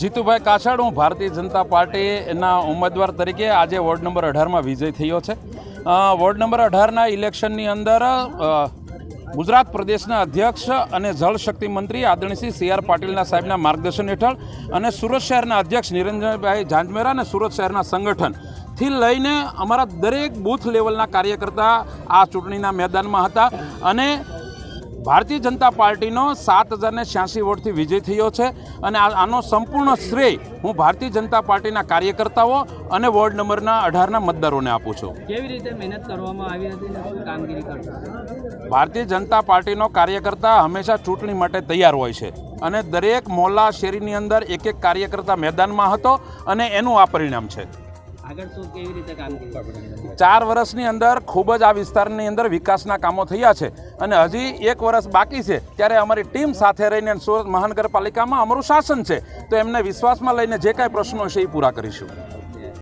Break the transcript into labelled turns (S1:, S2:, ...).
S1: જીતુભાઈ કાછડ, હું ભારતીય જનતા પાર્ટીના ઉમેદવાર તરીકે આજે વોર્ડ નંબર અઢારમાં વિજય થયો છે. વોર્ડ નંબર અઢારના ઇલેક્શનની અંદર ગુજરાત પ્રદેશના અધ્યક્ષ અને જળશક્તિ મંત્રી આદરણીય સી આર પાટીલના સાહેબના માર્ગદર્શન હેઠળ અને સુરત શહેરના અધ્યક્ષ નિરંજનભાઈ ઝાંઝમેરા અને સુરત શહેરના સંગઠનથી લઈને અમારા દરેક બૂથ લેવલના કાર્યકર્તા આ ચૂંટણીના મેદાનમાં હતા. અને ભારતીય જનતા પાર્ટીનો સાત હજારને છ્યાસી વોટથી વિજય થયો છે અને આનો સંપૂર્ણ શ્રેય હું ભારતીય જનતા પાર્ટીના કાર્યકર્તાઓ અને વોર્ડ નંબરના અઢારના મતદારોને આપું છું.
S2: કેવી રીતે મહેનત કરવામાં આવી હતી કામગીરી કરશો
S1: ભારતીય જનતા પાર્ટીનો કાર્યકર્તા હંમેશા ચૂંટણી માટે તૈયાર હોય છે અને દરેક મોહલ્લા શેરીની અંદર એક એક કાર્યકર્તા મેદાનમાં હતો અને એનું આ પરિણામ છે. ચાર વર્ષની અંદર ખૂબ જ આ વિસ્તારની અંદર વિકાસના કામો થયા છે અને હજી એક વર્ષ બાકી છે ત્યારે અમારી ટીમ સાથે રહીને સુરત મહાનગરપાલિકામાં અમારું શાસન છે. તો એમને વિશ્વાસમાં લઈને જે કાંઈ પ્રશ્નો છે એ પૂરા કરીશું.